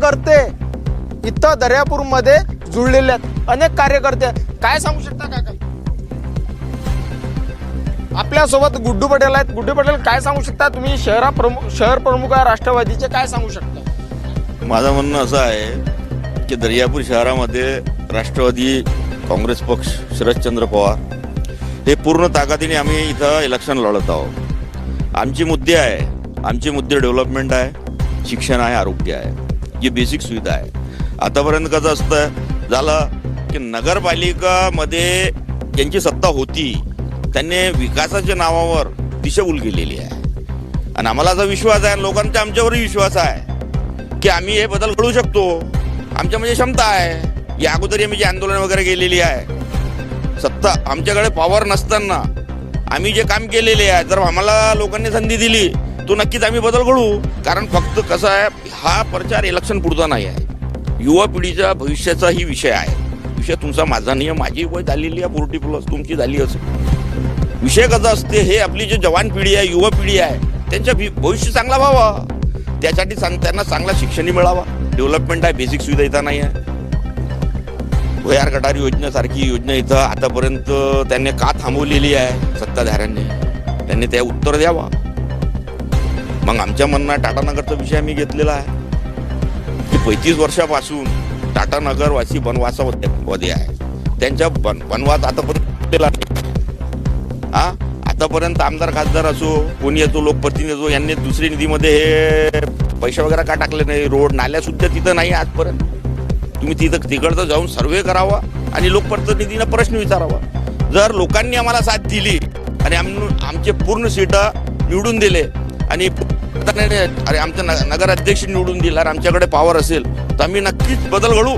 कार्यकर्ते इथं दर्यापूरमध्ये जुळलेले आहेत. अनेक कार्यकर्ते काय सांगू शकता काका आपल्यासोबत गुड्डू पटेल आहेत. गुड्डू पटेल काय सांगू शकता? तुम्ही शहरा प्रमुख शहर प्रमुख आहे राष्ट्रवादीचे काय सांगू शकता? माझं म्हणणं असं आहे की दर्यापूर शहरामध्ये राष्ट्रवादी काँग्रेस पक्ष शरदचंद्र पवार हे पूर्ण ताकदीने आम्ही इथं इलेक्शन लढत आहोत. आमचे मुद्दे आहे. आमचे मुद्दे डेव्हलपमेंट आहे. शिक्षण आहे आरोग्य आहे. जी बेसिक सुविधा आहे. आतापर्यंत कसं असतं झालं की नगरपालिकामध्ये ज्यांची सत्ता होती त्यांनी विकासाच्या नावावर दिशाभूल केलेली आहे. आणि आम्हाला असा विश्वास आहे आणि लोकांचा आमच्यावरही विश्वास आहे की आम्ही हे बदल घडवू शकतो. आमच्यामध्ये म्हणजे क्षमता आहे. या अगोदर आम्ही जे आंदोलन वगैरे केलेली आहे सत्ता आमच्याकडे पॉवर नसताना आम्ही जे काम केलेले आहे जर आम्हाला लोकांनी संधी दिली तो नक्कीच आम्ही बदल घडू कारण फक्त कसं आहे हा प्रचार इलेक्शन पुरता नाही आहे. युवा पिढीच्या भविष्याचाही विषय आहे. विषय तुमचा माझा नाही आहे माझी वय झालेली आहे फोर्टी प्लस तुमची झाली असेल. विषय कसा असते हे आपली जी जवान पिढी आहे युवा पिढी आहे त्यांच्या भविष्य चांगला व्हावा. त्यासाठी सांग त्यांना चांगला शिक्षणही मिळावा. डेव्हलपमेंट आहे बेसिक सुविधा इथं नाही आहे. भुयार गटार योजनेसारखी योजना इथं आतापर्यंत त्यांनी का थांबवलेली आहे? सत्ताधाऱ्यांनी. त्यांनी त्या उत्तर द्यावा. मग आमच्या म्हणणं टाटानगरचा विषय आम्ही घेतलेला आहे. की पैतीस वर्षापासून टाटानगरवासी बनवासामध्ये आहे. त्यांच्या बन वनवास आतापर्यंत केला हा? आतापर्यंत आमदार खासदार असो कोणी येतो लोकप्रतिनिधी असो यांनी दुसरी निधीमध्ये हे पैसे वगैरे का टाकले नाही? रोड नाल्या सुद्धा तिथं नाही आजपर्यंत. तुम्ही तिथं तिकडचं जाऊन सर्वे करावा आणि लोकप्रतिनिधींना प्रश्न विचारावा. जर लोकांनी आम्हाला साथ दिली आणि आम- आमचे पूर्ण सीटं निवडून दिले आणि अरे आमच्या नगराध्यक्ष निवडून दिला आमच्याकडे पॉवर असेल तर आम्ही नक्कीच बदल घडू